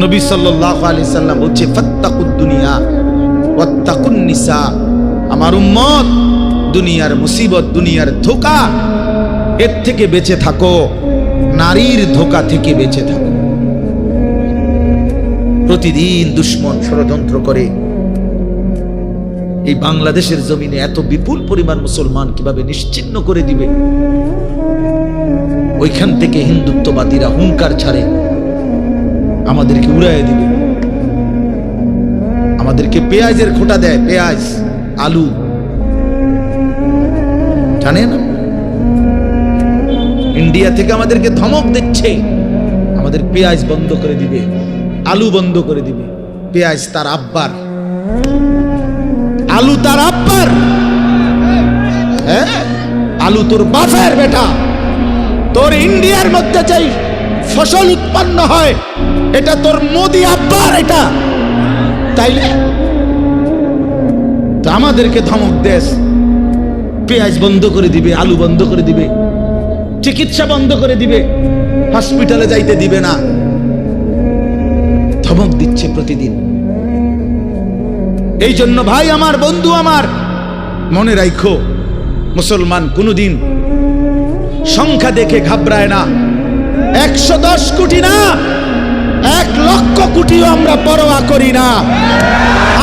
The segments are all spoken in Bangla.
নবী সাল্লাহ আলি সাল্লাম বলছে, ফত্তাকুদ দুনিয়া, ওয়াত্তাকুন নিসা। আমার উম্মত, দুনিয়ার মুসিবত, দুনিয়ার ধোকা, এর থেকে বেঁচে থাকো, নারীর ধোকা থেকে বেঁচে থাকো। প্রতিদিন দুশ্মন ষড়যন্ত্র করে। এই বাংলাদেশের জমিনে এত বিপুল পরিমাণ মুসলমান কীভাবে নিশ্চিন্ন করে দিবে? ওইখান থেকে হিন্দুত্ববাদীরা হুঙ্কার ছাড়ে। আমাদেরকে উড়াইয়ে দিবে। আমাদেরকে পেঁয়াজের খোটা দেয়, পেঁয়াজ, আলু। জানেন ইন্ডিয়া থেকে আমাদেরকে ধমক দিচ্ছে। আমাদের পেঁয়াজ বন্ধ করে দিবে, আলু বন্ধ করে দিবে। পেঁয়াজ তার আব্বার। আলু তার আব্বার। হ্যাঁ? আলু তোর বাপের বেটা। তোর ইন্ডিয়ার মধ্যে যেই ফসল উৎপন্ন হয়। এটা তোর মোদি আব্বার এটা। তাইলে? তো আমাদেরকে ধমক দেশ পেঁয়াজ বন্ধ করে দিবে, আলু বন্ধ করে দিবে, চিকিৎসা বন্ধ করে দিবে, হসপিটালে যাইতে দিবে না। ধমক দিচ্ছে প্রতিদিন। এই জন্য ভাই আমার, বন্ধু আমার, মনে রাখো মুসলমান কোনোদিন সংখ্যা দেখে ঘাবড়ায় না। একশো দশ কোটি না, এক লক্ষ কোটিও আমরা পরোয়া করি না।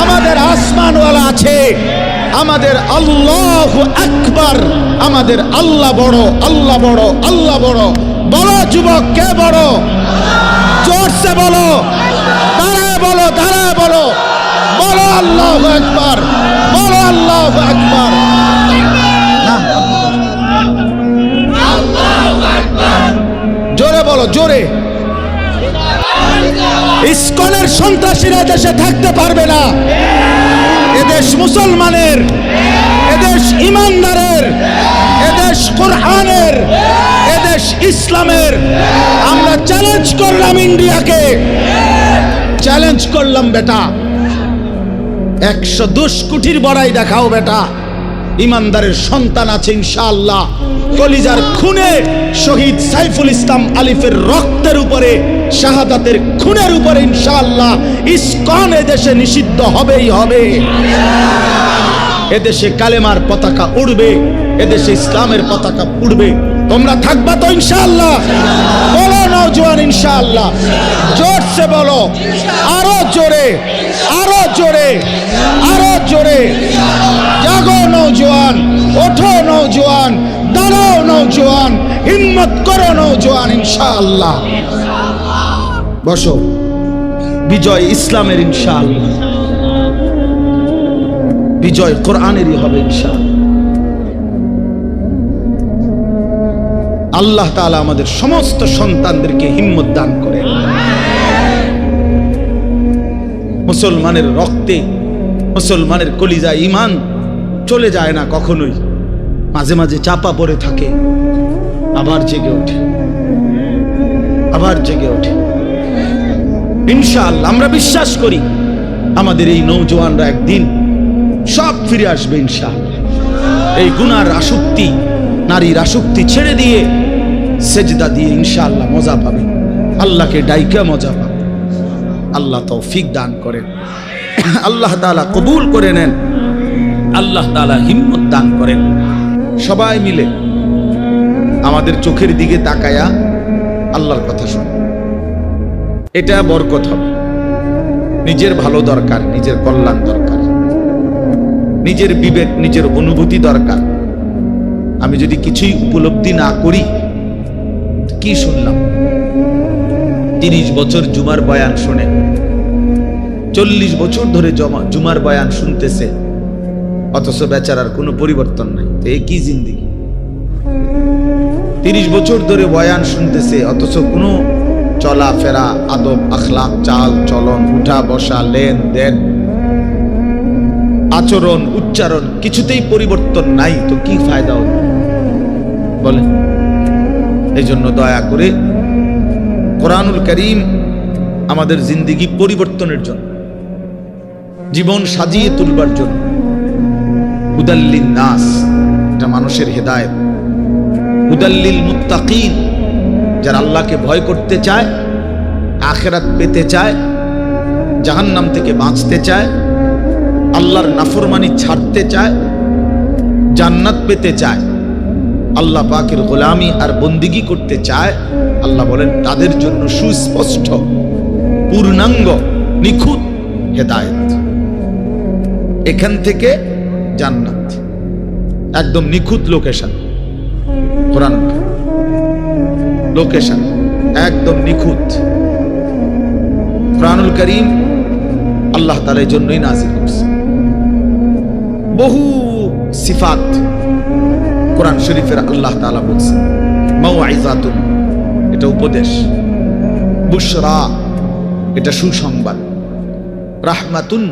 আমাদের আসমানওয়ালা আছে, আমাদের আল্লাহ আকবার, আমাদের আল্লাহ বড় আল্লাহ বড় আল্লাহ বড়। বড় যুবক, কে বড়? জোরসে বলো, দাঁড়ায় বলো দাঁড়ায় বলো। বলো আল্লাহ একবার বলো আল্লাহ একবার বলো জোরে। ইস্কনের সন্ত্রাসীরা দেশে থাকতে পারবে না। এদেশ মুসলমানের, এদেশ ইমানদারের, এদেশ কোরআনের, এদেশ ইসলামের। আমরা চ্যালেঞ্জ করলাম ইন্ডিয়াকে। চ্যালেঞ্জ করলাম বেটা। একশো দশ কোটির বড়াই দেখাও বেটা। ইমানদারের সন্তান আছে ইনশাআল্লাহ। কলিজার খুনে শহীদ সাইফুল ইসলাম আলিফের রক্তের উপরে, শাহাদাতের খুনের উপরে ইনশাআল্লাহ ইস্কন এদেশে নিষিদ্ধ হবেই হবে। এদেশে কালেমার পতাকা উড়বে, এদেশে ইসলামের পতাকা উড়বে তোমরা থাকবা তো ইনশাআল্লাহ। বলো নওজোয়ান ইনশাআল্লাহ জোরসে বলো। আরও জোরে আরও জোরে আরও জোরে। জাগো নওজোয়ান, ওঠো নওজোয়ান, দাঁড়াও নওজোয়ান, হিম্মত করো নওজোয়ান ইনশাআল্লাহ। বসো। বিজয় ইসলামের ইনশাআল্লাহ। বিজয় কোরআনেরই হবে ইনশাআল্লাহ। আল্লাহ তাআলা আমাদের সমস্ত সন্তানদেরকে হিম্মত দান করে। মুসলমানের রক্তে, মুসলমানের কলিজা ইমান চলে যায় না কখনোই। মাঝে মাঝে চাপা পড়ে থাকে, আবার জেগে ওঠে। আবার জেগে ওঠে। ইনশাআল্লাহ, আমরা বিশ্বাস করি আমাদের এই নৌজওয়ানরা একদিন সব ফিরে আসবে ইনশাআল্লাহ। এই গুনার আসক্তি, নারীর আসক্তি ছেড়ে দিয়ে সেজদা দিয়ে ইনশাআল্লাহ মজা পাবে। আল্লাহকে ডাইকা মজা পাবে। আল্লাহ তৌফিক দান করেন। আল্লাহ তাআলা কবুল করে নেন। আল্লাহ তাআলা হিম্মত দান করেন। সবাই মিলে আমাদের চোখের দিকে তাকায়া আল্লাহর কথা শুন এটা বরকত হবে। নিজের ভালো দরকার, নিজের কল্যাণ দরকার। নিজের বিবেক, নিজের অনুভূতি দরকার। আমি যদি কিছুই উপলব্ধি না করি কি শুনলাম? তিরিশ বছর জুমার বয়ান শুনে। চল্লিশ বছর ধরে জমা জুমার বয়ান শুনতেছে। অথচ বেচারার কোনো পরিবর্তন নাই। তো এ কি জিন্দিগি? তিরিশ বছর ধরে বয়ান শুনতেছে, অথচ কোনো চলাফেরা, আদব আখলাক চাল, চলন, উঠা, বসা, লেন দেন। আচরণ, উচ্চারণ কিছুতেই পরিবর্তন নাই। তো কি ফায়দা হল? বলে এই জন্য দয়া করে কোরআনুল করিম আমাদের জিন্দিগি পরিবর্তনের জন্য, জীবন সাজিয়ে তুলবার জন্য, হুদাল্লিন নাস, এটা মানুষের হেদায়েত, হুদাল্লিল মুত্তাকিন, যারা আল্লাহকে ভয় করতে চায়, আখেরাত পেতে চায়, জাহান্নাম থেকে বাঁচতে চায়, আল্লাহর নাফরমানি ছাড়তে চায়, জান্নাত পেতে চায় আল্লাহ পাকের গোলামি আর বন্দিগি করতে চায়, আল্লাহ বলেন, তাদের জন্য সুস্পষ্ট, পূর্ণাঙ্গ, নিখুঁত হেদায়েত। এখান থেকে জান্নাত। একদম নিখুঁত লোকেশন। কোরআন লোকেশন। একদম নিখুঁত। কোরআনুল করিম আল্লাহ তালা এই জন্যই নাজির করছে। বহু সিফাত কোরআন শরীফের আল্লাহ তালা বলছে মাউ আইজাতুন এটা উপদেশ। বুশরা, এটা সুসংবাদ। রাহমাতুন,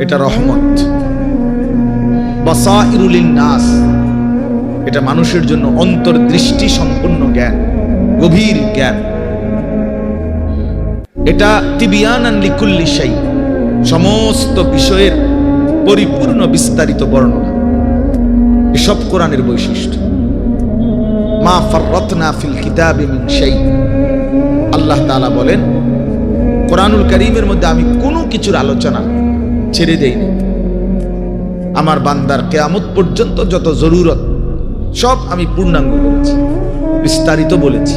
এটা রহমত। বাসাইরুল নাস এটা মানুষের জন্য অন্তর্দৃষ্টি সম্পন্ন জ্ঞান, গভীর জ্ঞান। এটা তিবিয়ানান লিকুল্লিশাই সমস্ত বিষয়ের পরিপূর্ণ বিস্তারিত বর্ণনা। এসব কোরআনের বৈশিষ্ট্য। মা ফাররাতনা ফিল কিতাবি মিন শাই। আল্লাহ তাআলা বলেন, কোরআনুল কারীমের মধ্যে আমি কোনো কিছুর আলোচনা ছেড়ে দেইনি। আমার বান্দার কেয়ামত পর্যন্ত যত জরুরত, সব আমি পূর্ণাঙ্গ বলেছি বিস্তারিত বলেছি।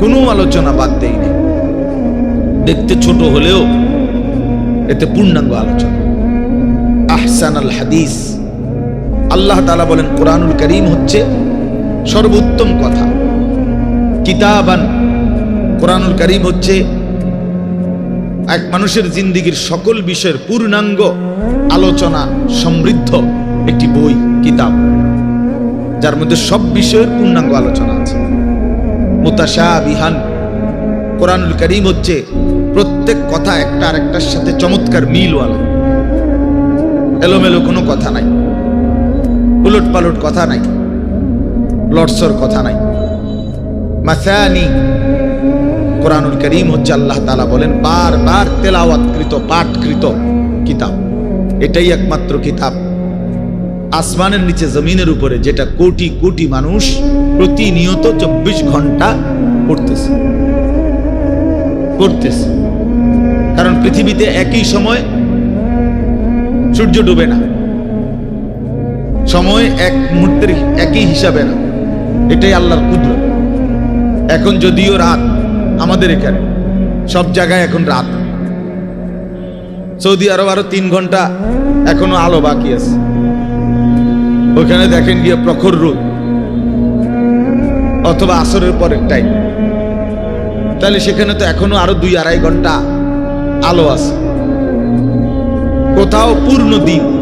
কোনো আলোচনা বাদ দেইনি। দেখতে ছোট হলেও এতে পূর্ণাঙ্গ আলোচনা। আহসান আল হাদিস। আল্লাহ তালা বলেন, কোরআনুল করিম হচ্ছে সর্বোত্তম কথা। কিতাবান, কোরআনুল করিম হচ্ছে এক মানুষের জিন্দিগির সকল বিষয়ের পূর্ণাঙ্গ আলোচনা সমৃদ্ধ একটি বই, কিতাব, যার মধ্যে সব বিষয়ের পূর্ণাঙ্গ আলোচনা আছে। মুতাশা বিহান কোরআনুল করিম হচ্ছে প্রত্যেক কথা একটা আরেকটার সাথে চমৎকার মিলওয়ালা এলোমেলো কোনো কথা নাই। উলট পালট কথা নাই। লটসর কথা নাই। মাসানি, কোরআনুল করিম হচ্ছে আল্লাহ তালা বলেন বার বারবার তেলাওয়াতকৃত, পাঠকৃত কিতাব। এটাই একমাত্র কিতাব। আসমানের নিচে জমিনের উপরে যেটা কোটি কোটি মানুষ প্রতিনিয়ত চব্বিশ ঘণ্টা পড়তেছে। পড়তেছে। কারণ পৃথিবীতে একই সময় সূর্য ডুবে না। সময় এক মুহূর্তের একই হিসাবে না। এটাই আল্লাহর কুদ্র এখন যদিও রাত আমাদের এখানে, সব জায়গায় এখন রাত। সৌদি আরব আরও তিন ঘণ্টা এখনও আলো বাকি আছে। ওখানে দেখেন গিয়ে প্রখর রোদ। অথবা আসরের পরের টাইম তাহলে সেখানে তো এখনও আরও দুই আড়াই ঘণ্টা আলো আছে। কোথাও পূর্ণ দিন।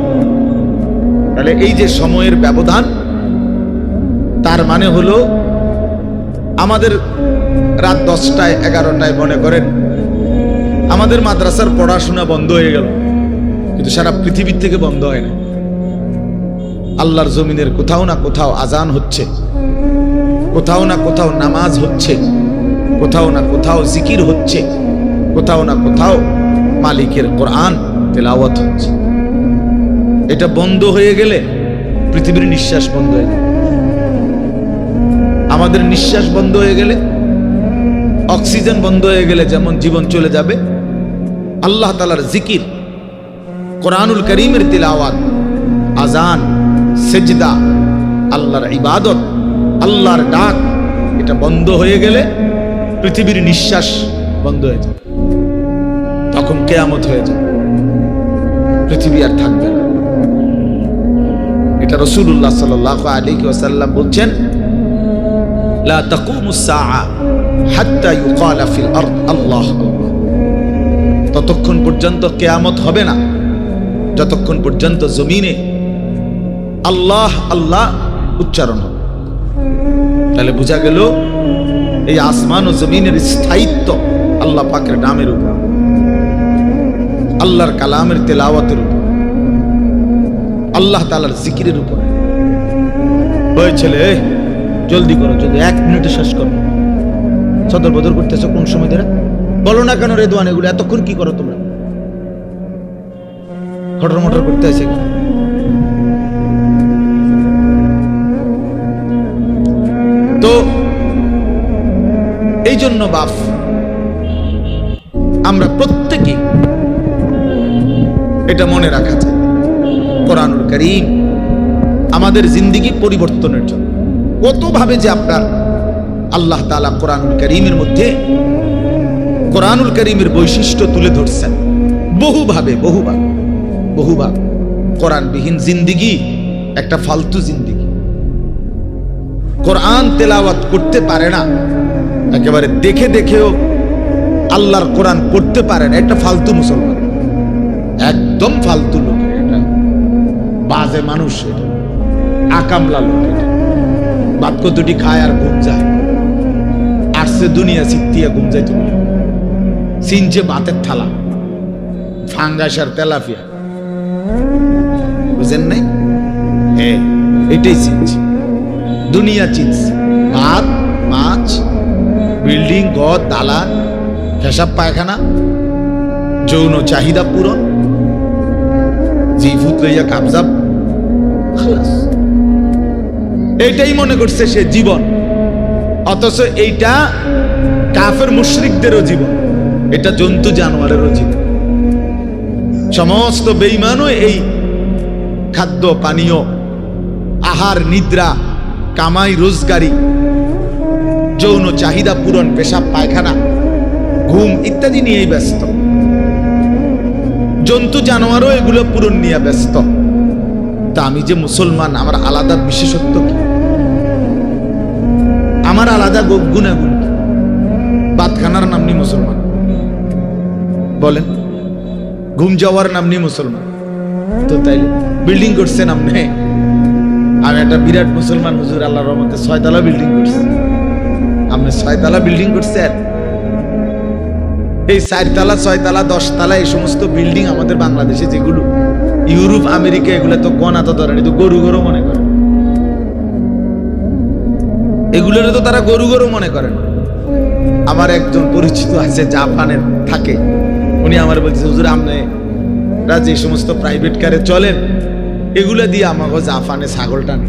তাহলে এই যে সময়ের ব্যবধান, তার মানে হলো আমাদের রাত দশটায়, এগারোটায় মনে করেন, আমাদের মাদ্রাসার পড়াশোনা বন্ধ হয়ে গেল। কিন্তু সারা পৃথিবীর থেকে বন্ধ হয় না। আল্লাহর জমিনের কোথাও না কোথাও আজান হচ্ছে। কোথাও না কোথাও নামাজ হচ্ছে। কোথাও না কোথাও জিকির হচ্ছে। কোথাও না কোথাও মালিকের কোরআন তেলাওয়াত হচ্ছে। এটা বন্ধ হয়ে গেলে পৃথিবীর নিঃশ্বাস বন্ধ হয়ে যাবে। আমাদের নিঃশ্বাস বন্ধ হয়ে গেলে, অক্সিজেন বন্ধ হয়ে গেলে যেমন জীবন চলে যাবে, আল্লাহ তালার জিকির, কোরআনুল করিমের তিলাওয়াত আজান সেজদা, আল্লাহর ইবাদত, আল্লাহর ডাক, এটা বন্ধ হয়ে গেলে পৃথিবীর নিঃশ্বাস বন্ধ হয়ে যাবে। তখন কেয়ামত হয়ে যাবে। পৃথিবী আর থাকবে না। এটা রসুল্লাহ সাল আলী ওসাল্লাম বলছেন ততক্ষণ পর্যন্ত কেয়ামত হবে না। যতক্ষণ পর্যন্ত জমিনে আল্লাহ আল্লাহ উচ্চারণ হবে। তাহলে বোঝা গেল, এই আসমান ও জমিনের স্থায়িত্ব আল্লাহ পাকের নামের উপর। আল্লাহর কালামের তেলাওয়াতের উপর। আল্লাহ তালার জিকিরের উপর। হয়েছিল জলদি করো যদি এক মিনিটে শেষ করো। সদর বদর করতেছো কোন সময় ধরে? বলো না কেন রেদওয়ান এগুলো, এতক্ষণ কি করো তোমরা? খটর মটর করতে আছে তো, এই জন্য বাপ, আমরা প্রত্যেকে এটা মনে রাখা চাই। কোরআনুল করিম আমাদের জিন্দিগি পরিবর্তনের জন্য। কতভাবে যে আপনার আল্লাহ তালা কোরআনুল করিমের মধ্যে কোরআনুল করিমের বৈশিষ্ট্য তুলে ধরছেন। বহুভাবে বহুভাবে বহুভাবে কোরআনবিহীন জিন্দিগি একটা ফালতু জিন্দিগি। কোরআন তেলাওয়াত করতে পারে না, একেবারে দেখে দেখেও আল্লাহর কোরআন পড়তে পারে না, একটা ফালতু মুসলমান। একদম ফালতু লোক। বাজে মানুষ এটা। আকামলা লোক বাক্য দুটি খায় আর ঘুম যায়। আসছে দুনিয়া সিদ্ধিয়া ঘুম যায় তুমি সিনছে বাতের থালা। ফাঙ্গাস আর তেলাফিয়া বুঝেন নাই? হ্যাঁ এটাই চিনছে দুনিয়া চিনছে। ভাত, মাছ, বিল্ডিং, ঘর, দালান, পেশাব, পায়খানা, যৌন চাহিদা পূরণ। জিফুত লইয়া কাবজাব। এইটাই মনে করছে সে জীবন। অথচ এইটা কাফের মুশরিকদেরও জীবন। এটা জন্তু জানোয়ারেরও জীবন। সমস্ত বেইমানও এই খাদ্য, পানীয়, আহার, নিদ্রা, কামাই, রোজগারি, যৌন চাহিদা পূরণ, পেশাব, পায়খানা, ঘুম ইত্যাদি নিয়েই ব্যস্ত। জন্তু, জানোয়ারও এগুলো পূরণ নিয়ে ব্যস্ত। তা আমি যে মুসলমান, আমার আলাদা বিশেষত্ব কি? আমার আলাদা গুণাগুণ বাতখানার নাম নি মুসলমান। বলেন, ঘুম যাওয়ার নাম নি মুসলমান। তো তাই বিল্ডিং করছে নাম নেই। আমি একটা বিরাট মুসলমান, হুজুর আল্লাহ রহমতে ছয়তলা বিল্ডিং করছি। আপনি ছয়তলা বিল্ডিং করছেন? এই চারতলা, ছয়তলা, দশতলা এই সমস্ত বিল্ডিং আমাদের বাংলাদেশে যেগুলো, ইউরোপ, আমেরিকা, এগুলো তো গনা তো ধরেন তো গরু গরু মনে করে। এগুলোর তো তারা গরু গরু মনে করেন আমার একজন পরিচিত আছে, জাপানের থাকে। উনি আমার বলছে, হুজুর, আপনি যে সমস্ত প্রাইভেট কারে চলেন, এগুলো দিয়ে আমাকে জাপানে ছাগল টানে।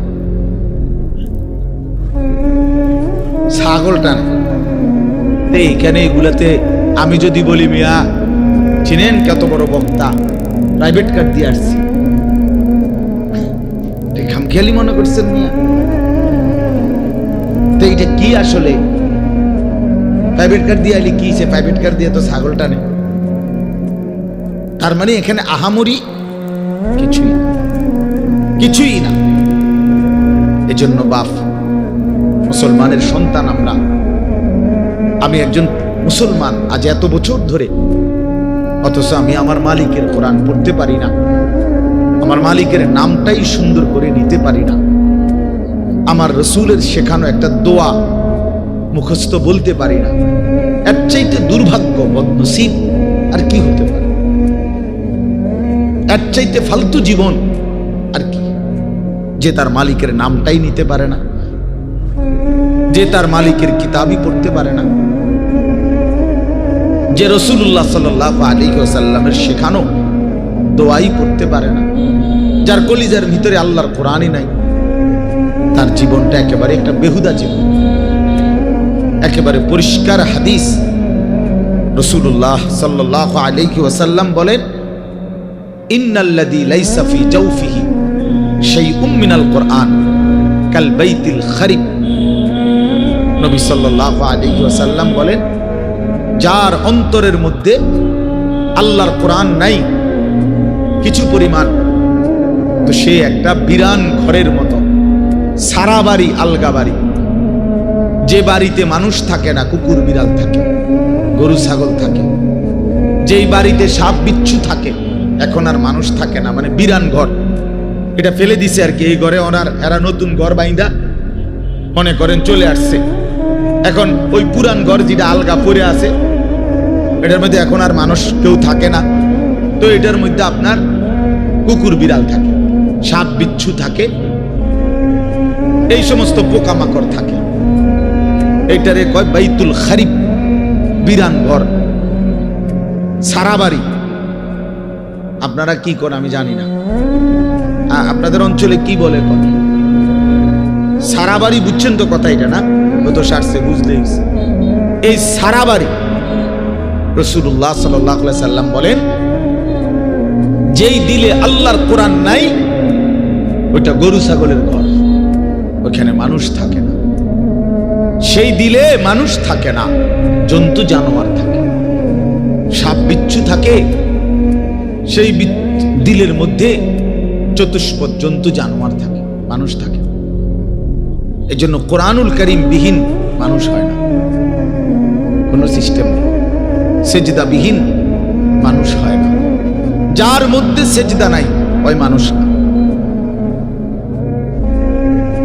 ছাগল টানে। এইখানে এগুলাতে আমি যদি বলি, মিয়া, চিনেন কত বড় বক্তা? প্রাইভেট কার দিয়ে আসছি। খামখেয়ালি মনে করছেন, মিয়া? তো এটা কি আসলে? প্রাইভেট কার দিয়ে আলি কি সে প্রাইভেট কার দিয়ে তো ছাগল টানে? তার মানে এখানে আহামরি কিছুই কিছুই না। এজন্য বাপ, মুসলমানের সন্তান আমরা। আমি একজন মুসলমান আজ এত বছর ধরে। অথচ আমি আমার মালিকের কোরআন পড়তে পারি না। আমার মালিকের নামটাই সুন্দর করে নিতে পারি না। আমার রসুলের শেখানো একটা দোয়া মুখস্থ বলতে পারি না। এর চাইতে দুর্ভাগ্য, বদনসিব আর কি হতে পারে? এর চাইতে ফালতু জীবন আর কি? যে তার মালিকের নামটাই নিতে পারে না। যে তার মালিকের কিতাবই পড়তে পারে না। যে রসুল্লাহ সাল আলী সাল্লামের শেখানো দোয়াই করতে পারে না, যার কলিজার ভিতরে আল্লাহর কোরআনই নাই, তার জীবনটা একেবারে একটা বেহুদা জীবন, একেবারে পরিষ্কার হাদিস। রসুল্লাহ সাল্লাহ আলাইহি ওয়াসাল্লাম বলেন জাওফিহি শাইউম মিনাল কোরআন কাল বলেন যার অন্তরের মধ্যে আল্লাহর কোরআন নাই, কিছু পরিমাণ। তো সে একটা বিরান ঘরের মতো, সারা বাড়ি আলগা বাড়ি। যে বাড়িতে মানুষ থাকে না, কুকুর, বিড়াল থাকে, গরু, ছাগল থাকে, যেই বাড়িতে সাপ, বিচ্ছু থাকে, এখন আর মানুষ থাকে না মানে বিরান ঘর। এটা ফেলে দিছে আর কি, এই ঘরে ওনার, এরা নতুন ঘর বাইন্দা, মনে করেন চলে আসছে। এখন ওই পুরান ঘর যেটা আলগা পড়ে আছে, এটার মধ্যে এখন আর মানুষ কেউ থাকে না। তো এটার মধ্যে আপনার কুকুর বিড়াল থাকে, সাপ বিচ্ছু থাকে, এই সমস্ত পোকামাকড় থাকে। এইটারে কয় বাইতুল খারিফ বিরান ঘর, সারা বাড়ি। আপনারা কি করেন আমি জানি না। আপনাদের অঞ্চলে কি বলে কথা সারা বাড়ি বুঝছেন তো কথা এটা না? ও তো সারছে এই সারা বাড়ি রসুল্লাহ সাল্লাহ সাল্লাম বলেন, যেই দিলে আল্লাহর কোরআন নাই, ওইটা গরু ছাগলের ঘর। ওখানে মানুষ থাকে না। সেই দিলে মানুষ থাকে না, জন্তু জানোয়ার থাকে। সাপ বিচ্ছু থাকে, সেই দিলের মধ্যে চতুষ্পদ জন্তু জানোয়ার থাকে, মানুষ থাকে। এই জন্য কোরআনুল করিম বিহীন মানুষ হয় না। কোনো সিস্টেম নেই। সেজদা বিহীন মানুষ হয় না। যার মধ্যে সেজদা নাই, ওই মানুষ না।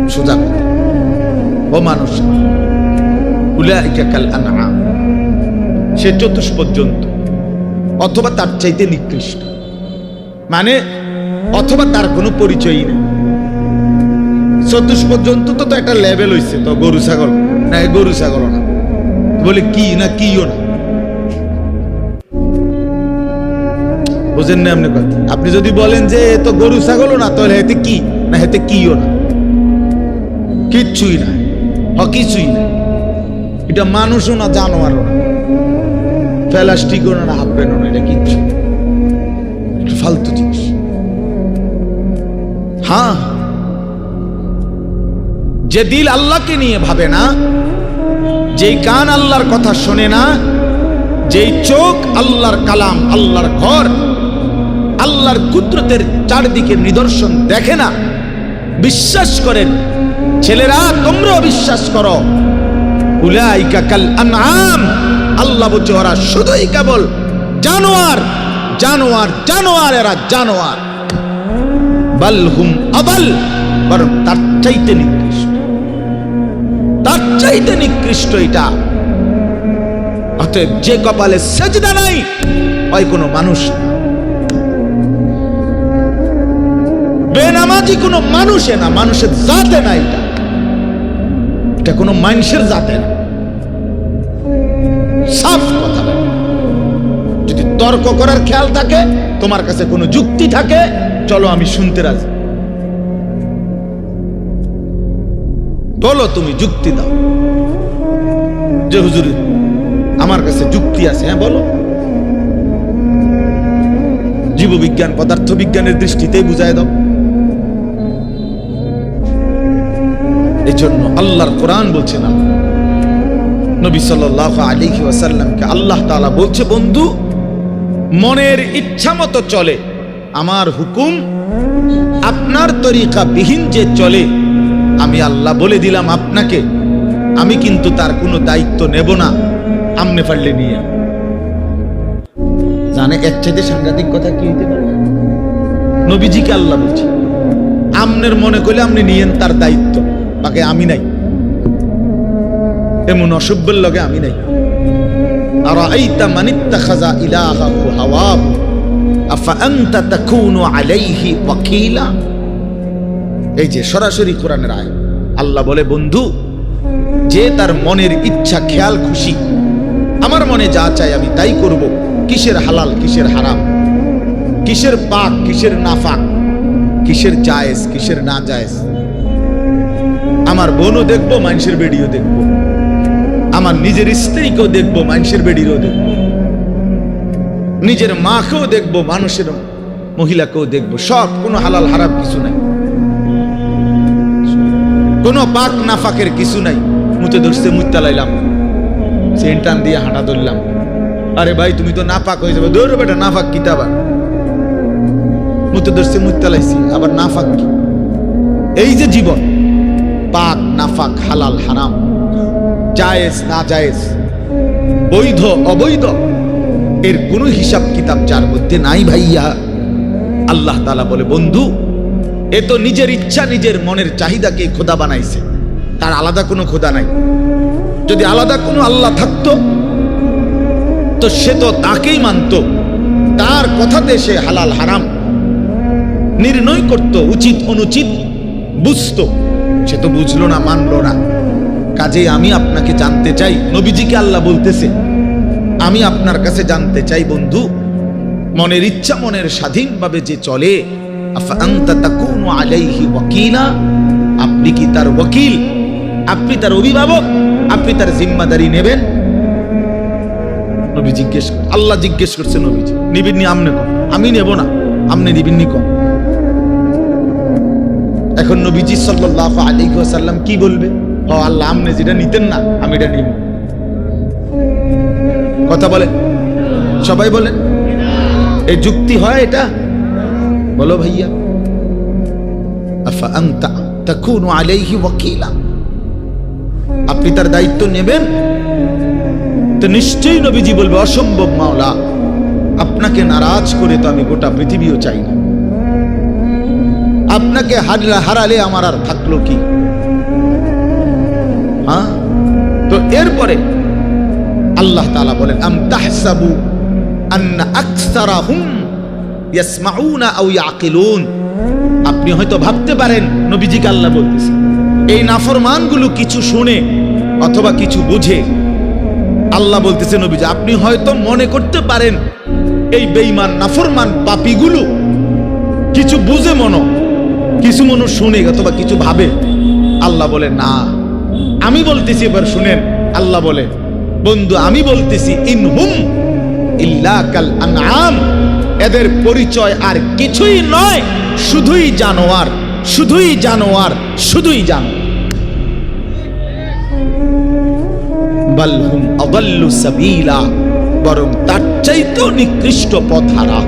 সোজা ও মানুষ সে চতুষ্পদ পর্যন্ত। অথবা তার চাইতে নিকৃষ্ট। মানে অথবা তার কোনো পরিচয়ই নেই। চতুষ্পদ জন্তু তো তো একটা লেভেল হয়েছে তো গরু, ছাগল। না গরু, ছাগল না। বলে কি না কিও না? বুঝেন না আপনি কথা। আপনি যদি বলেন যে তো গরু, ছাগলও না, তাহলে হেতে কি? না হেতে কিও না। কিচ্ছুই না। হ, কিছুই না। এটা মানুষও না, জানোয়ারও না। প্লাস্টিকও না হাফ প্যান্টও না, এটা কিচ্ছু। ফালতু জিনিস। হ্যাঁ। যে দিল আল্লাহকে নিয়ে ভাবে না, যেই কান আল্লাহর কথা শোনে না, যেই চোখ আল্লাহর কালাম, আল্লাহর ঘর, আল্লাহর কুদরতের চারদিকে নিদর্শন দেখে না, বিশ্বাস করেন, ছেলেরা তোমরাও বিশ্বাস করো। উলাইকা কাল আনআম, আল্লাহ বলছে, ওরা শুধুই কেবল জানোয়ার জানোয়ার জানোয়ার, এরা জানোয়ার। বাল হুম আবাল, বরং তার চাইতে নিকৃষ্ট। তার চাইতে নিকৃষ্ট এটা। অতএব যে কপালে সেজদা নাই, ওই কোনো মানুষ না। বেনামাজি কোনো মানুষে না, মানুষের জাতে না এটা। এটা কোনো মানুষের জাতে না। সাফ কথা যদি তর্ক করার খেয়াল থাকে, তোমার কাছে কোনো যুক্তি থাকে, চলো আমি শুনতে রাজি। বলো তুমি যুক্তি দাও। যে হুজুর, আমার কাছে যুক্তি আছে হ্যাঁ বলো। জীববিজ্ঞান পদার্থ বিজ্ঞানের দৃষ্টিতে বুঝায় দাও। এই জন্য আল্লাহর কোরআন বলছে না। নবী সাল্লাহ আলিহি ওয়াসাল্লামকে আল্লাহ তাআলা বলছে, বন্ধু, মনের ইচ্ছা মতো চলে। আমার হুকুম আপনার তরিকা বিহীন যে চলে আমি আল্লাহ বলে দিলাম আপনাকে, আমি কিন্তু তার কোনো দায়িত্ব নেব না, আমনে পারলে নিয়ে। জানে এর চাইতে সাংঘাতিক কথা কি হইতে পারে? নবীজিকে আল্লাহ বলছে, আমনের মনে করলে আপনি নিয়েন তার দায়িত্ব, বাকি আমি নাই। এমন অসভ্যের লগে আমি নাই। আর আইতা মানিত্তা খাজা ইলাহাহু হাওয়াহু, আফা আনতা তাকুনু আলাইহি ওয়াকিলা? এই যে সরাসরি কোরআনের আয় আল্লাহ বলে, বন্ধু, যে তার মনের ইচ্ছা, খেয়াল, খুশি, আমার মনে যা চাই আমি তাই করব। কিসের হালাল, কিসের হারাম? কিসের পাক, কিসের নাফাক? কিসের জায়েজ, কিসের না জায়েজ আমার বোনও দেখব, মানুষের বেডিও দেখব। আমার নিজের স্ত্রীকেও দেখব, মানুষের বেডিরও দেখব। নিজের মাকেও দেখব, মানুষের মহিলাকেও দেখব। সব কোনো হালাল, হারাম কিছু নাই। কোনো পাক নাফাকের কিছু নাই। মুতে ধরছে মুত্তা লাইলাম সেন্টান দিয়ে হাঁটা ধরলাম। আরে ভাই, তুমি তো নাপাক হয়ে যাবে। দৌড়ো বেটা, নাফাক কি আবার? মুতে ধরছে মুত্তা লাইছি আবার নাফাক কি? এই যে জীবন। পাক, নাফাক, হালাল, হারাম। জায়েজ, না জায়েজ। বৈধ, অবৈধ। এর কোনো হিসাব কিতাব যার মধ্যে নাই ভাইয়া। আল্লাহ তালা বলে, বন্ধু এ তো নিজের ইচ্ছা, নিজের মনের চাহিদাকে খোদা বানাইছে। তার আলাদা কোনো খোদা নাই। যদি আলাদা কোনো আল্লাহ থাকতো, তো সে তো তাকেই মানত। তার কথাতে সে হালাল, হারাম, নির্ণয় করত, উচিত, অনুচিত, বুঝতো। সে তো বুঝলো না, মানলো না। কাজে আমি আপনাকে জানতে চাই, নবীজিকে আল্লাহ বলতেছে, আমি আপনার কাছে জানতে চাই বন্ধু, মনের ইচ্ছা মনের স্বাধীনভাবে যে চলে আপনি কি তার ওয়াকিল? আপনি তার অভিভাবক? আপনি তার জিম্মাদারি নেবেন? নবী জিজ্ঞেস আল্লাহ জিজ্ঞেস করছে নবীজি নিবিন নি আমনে কম। আমি নেব না, আমনে নিবিন নি কম। এখন নবীজি সাল্লাল্লাহু আলাইহি ওয়াসাল্লাম কি বলবে? ও আল্লাহ, আমনে যেটা নিতেন না, আমি এটা নিব। কথা বলে সবাই বলেন? এই যুক্তি হয় এটা? বলো ভাইয়া আপনি তার দায়িত্ব নেবেন? তো নিশ্চয়ই নবীজি বলবে, অসম্ভব মাওলা, আপনাকে নারাজ করে তো আমি গোটা পৃথিবীও চাই না। আপনাকে হারলা আমার আর থাকল কি? হ্যাঁ? তো এরপরে আল্লাহ তাআলা বলেন, আম তাহসাবু আন্না আকসারাহুম আপনি হয়তো ভাবতে পারেন, নবীজিকে আল্লাহ বলতেছে। এই নাফরমানগুলো কিছু শুনে অথবা কিছু বুঝে আল্লাহ বলতেছে নবীজি, আপনি হয়তো মনে করতে পারেন, এই বেঈমান নাফরমান পাপীগুলো কিছু বুঝে মনো, কিছু মনো শুনে অথবা কিছু ভাবে। আল্লাহ বলে, না, আমি বলতেছি, এবার শুনেন। আল্লাহ বলে, বন্ধু, আমি বলতেছি, ইনহুম ইল্লা কাল আনআম। এদের পরিচয় আর কিছুই নয়। শুধুই জানোয়ার শুধুই জানোয়ার, শুধুই বালহুম আদাল্লু সাবিলা, বরং তার চাইতেও নিকৃষ্ট পথহারা।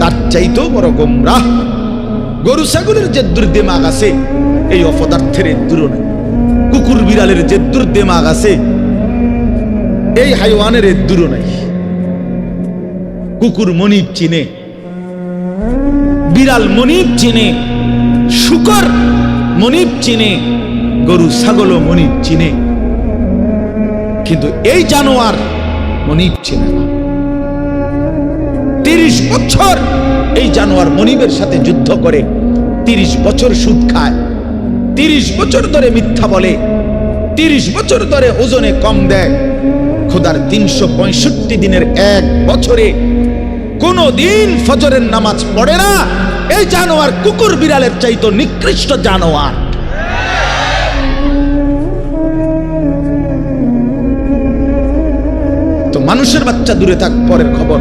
তার চাইতেও বড় গোমরাহ গরু ছাগলের যে দুর্দেমাগ আছে, এই অপদার্থের দূর নেই কুকুর বিড়ালের যে দুর্দেমাগ আছে, এই হাইওয়ানের দূর নাই কুকুর মনিব চিনে, বিড়াল মনিব চিনে, শুকর মনিব চিনে, গরু ছাগলও মনিব চিনে। কিন্তু এই জানোয়ার মনিব চিনে না। তিরিশ বছর এই জানোয়ার মনিবের সাথে যুদ্ধ করে, তিরিশ বছর সুদ খায়, তিরিশ বছর ধরে মিথ্যা বলে, তিরিশ বছর ধরে ওজনে কম দেয়। খোদার তিনশো পঁয়ষট্টি দিনের এক বছরে কোনো দিন ফজরের নামাজ পড়ে না। এই জানোয়ার কুকুর বিড়ালের চাইতো নিকৃষ্ট জানোয়ার। তো মানুষের বাচ্চা দূরে থাক, পরের খবর।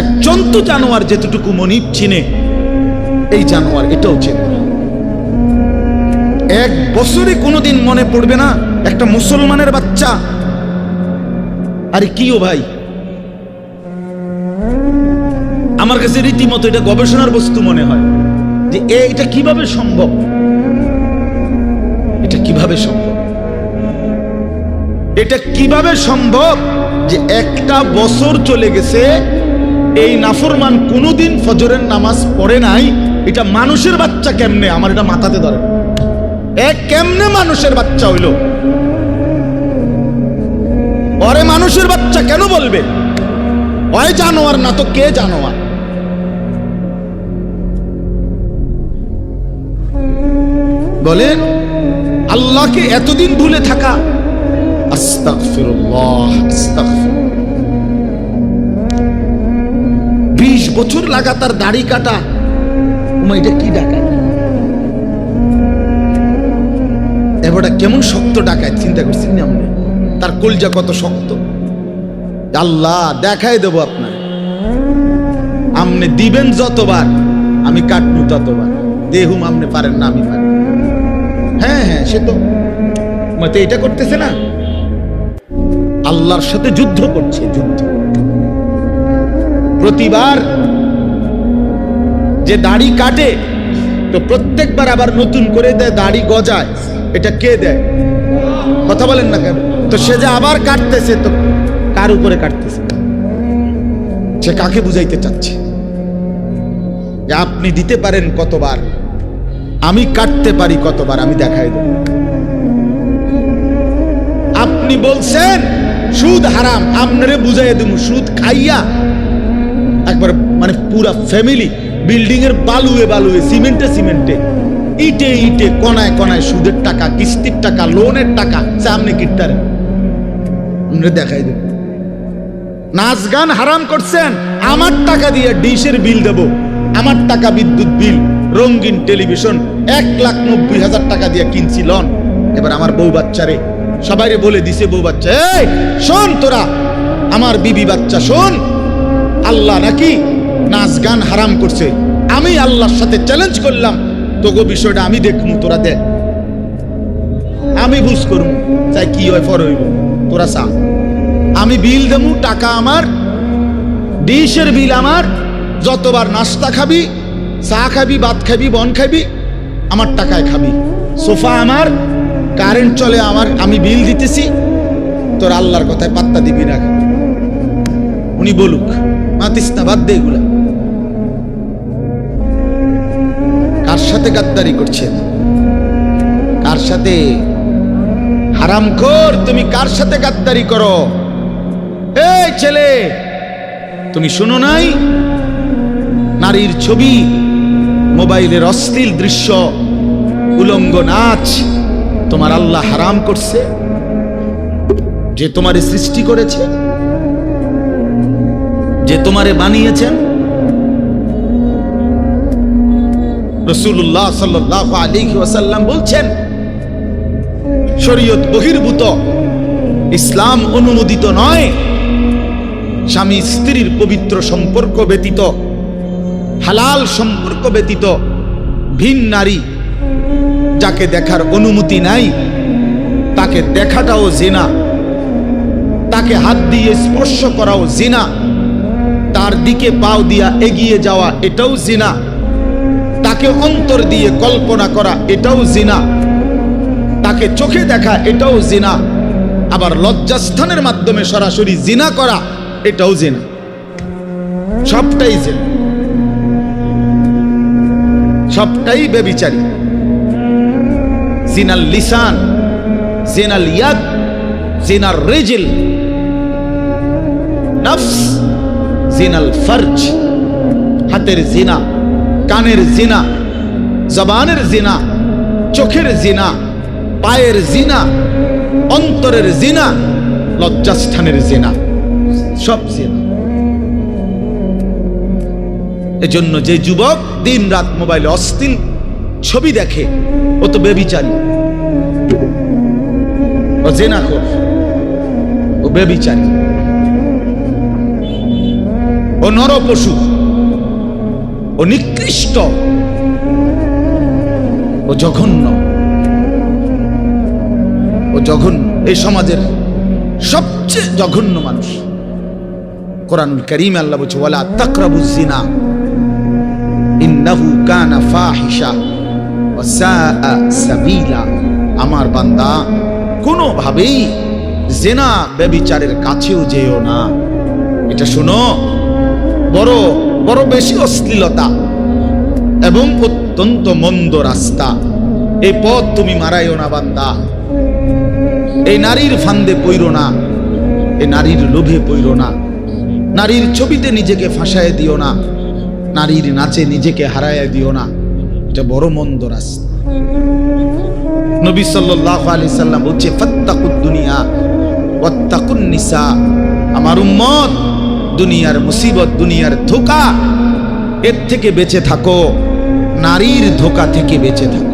এক জন্তু জানোয়ার যেতটুকু মনিব চিনে, এই জানোয়ার এটাও চেনে। এক বছরে কোনোদিন মনে পড়বে না, একটা মুসলমানের বাচ্চা আরে কি ও ভাই? আমার কাছে রীতিমতো এটা গবেষণার বস্তু মনে হয় যে এটা কীভাবে সম্ভব? এটা কীভাবে সম্ভব? এটা কীভাবে সম্ভব যে একটা বছর চলে গেছে, এই নাফরমান কোনোদিন ফজরের নামাজ পড়ে নাই, এটা মানুষের বাচ্চা কেমনে? আমার এটা মাথাতে ধরে। না। এ কেমনে মানুষের বাচ্চা হইল? মানুষের বাচ্চা কেন বলবে? হয় জানোয়ার না তো কে জানোয়ার? বলেন আল্লাহকে এতদিন ভুলে থাকা বিশ বছর লাগাতার দাড়ি কাটা এটা কি ডাকায় এবারটা কেমন শক্ত ডাকায় চিন্তা করছেন আপনি? তার কলজা কত শক্ত? আল্লাহ দেখাই দেব আপনার আমনে দিবেন যতবার, আমি কাটবো ততবার। দেহুম আমনে পারেন না, আমি পারি। হ্যাঁ হ্যাঁ সে তো। এটা করতেছে না? আল্লাহর সাথে যুদ্ধ করছে, যুদ্ধ। প্রতিবার যে দাড়ি কাটে, তো প্রত্যেকবার আবার নতুন করে দেয়, দাড়ি গজায়। এটা কে দেয়? কথা বলেন না কেন? তো সে যে আবার কাটতেছে, তো কার উপরে কাটতেছে। সে কাকে বুঝাইতে চাচ্ছে? যে আপনি দিতে পারেন কতবার, আমি কাটতে পারি কতবার, আমি দেখাই দেব। আপনি বলছেন, সুদ হারাম, আপনারে বুঝাই দেব সুদ খাইয়া একবার মানে পুরা ফ্যামিলি বিল্ডিং এর বালুয়ে বালুয়ে, সিমেন্টে সিমেন্টে, ইটে ইটে, কনায় কনায় সুদের টাকা, কিস্তির টাকা, লোনের টাকা, সামনে কিট্টারে। আমরা দেখাই দেব। নাচ গান হারাম করছেন, আমার টাকা দিয়ে ডিশের বিল দেব। আমার টাকা বিদ্যুৎ বিল, রঙিন টেলিভিশন, এক লাখ নব্বই হাজার টাকা দিয়ে কিনছি লন। এবার আমার বউ বাচ্চারে, সবাইরে বলে দিছে বউ বাচ্চা, এই, শোন তোরা, আমার বিবি বাচ্চা, শোন। আল্লাহ নাকি নাচ গান হারাম করছে। আমি আল্লাহর সাথে চ্যালেঞ্জ করলাম, তোগো বিষয়টা আমি দেখমু, তোরা দেখ। আমি বুঝ করব চাই কি হয় ফর হইব। তোরা চা। আমি বিল দেবো টাকা আমার, ডিশের বিল আমার, যতবার নাস্তা খাবি, চা খাবি, ভাত খাবি, বন খাবি, আমার টাকায় খাবি। সোফা আমার, কারেন্ট চলে আমার, আমি বিল দিতেছি, তোর আল্লাহর কথায় পাত্তা দিবি না। উনি বলুক মাতিস না বাদ দে এগুলা। কার সাথে গাদ্দারি করছেন কার সাথে? হারাম খোর তুমি কার সাথে গাদ্দারি করো? এই ছেলে, তুমি শুনো নাই? নারীর ছবি, মোবাইলের অশ্লীল দৃশ্য, উলঙ্গ নাচ তোমার আল্লাহ হারাম করছে, যে তোমারে সৃষ্টি করেছে, যে তোমারে বানিয়েছেন। রসুল্লাহ সাল্লাহ আলী ওয়াসাল্লাম বলছেন, শরীয়ত বহির্ভূত, ইসলাম অনুমোদিত নয়। স্বামী স্ত্রীর পবিত্র সম্পর্ক ব্যতীত, হালাল সম্পর্ক ব্যতীত, ভিন নারী যাকে দেখার অনুমতি নাই, তাকে দেখাটাও জেনা। তাকে হাত দিয়ে স্পর্শ করাও জেনা। তার দিকে পাও দিয়া এগিয়ে যাওয়া এটাও জিনা। তাকে অন্তর দিয়ে কল্পনা করা এটাও জিনা। তাকে চোখে দেখা এটাও জিনা। আবার লজ্জাস্থানের মাধ্যমে সরাসরি জিনা করা এটাও জিনা। সবটাই জিনা। সবটাই বেবিচারী জিনাল লিসান জিনাল ইয়াদ জিনার রেজিল। নফস জিনাল ফরজ। হাতের জিনা, কানের জিনা, জবানের জিনা, চোখের জিনা, পায়ের জিনা, অন্তরের জিনা, লজ্জাস্থানের জিনা। সব জিনা এজন্য যে যুবক দিন রাত মোবাইলে অস্থিল ছবি দেখে, ও তো বেবিচারী ও জেনাখোর ও বেবিচারী ও নর পশু ও নিকৃষ্ট। ও জঘন্য। ও জঘন্য। এই সমাজের সবচেয়ে জঘন্য মানুষ। কোরআনুল করিম আল্লাহ বলছে, ওয়ালা তাকরাবুজ জিনা ইন্নাহু কানা ফাহিশা সাবিলা। আমার বান্দা, কোনোভাবেই জেনা ব্যবিচারের কাছেও যেও না। এটা শোনো, বড় বড় বেশি অশ্লীলতা এবং অত্যন্ত মন্দ রাস্তা। এই পথ তুমি মারাইও না বান্দা। এই নারীর ফান্দে পইরো না এই নারীর লোভে পইরো না। নারীর ছবিতে নিজেকে ফাঁসায় দিও না। নারীর নাচে নিজেকে হারায় দিও না। এটা বড় মন্দ রাস্তা। নবী সাল্লাল্লাহু আলাইহি সাল্লাম বলছে, ফাত্তাকুদ দুনিয়া, ওয়াত্তাকুন নিসা। আমার উম্মত, দুনিয়ার মুসিবত, দুনিয়ার ধোকা, এর থেকে বেঁচে থাকো। নারীর ধোকা থেকে বেঁচে থাকো।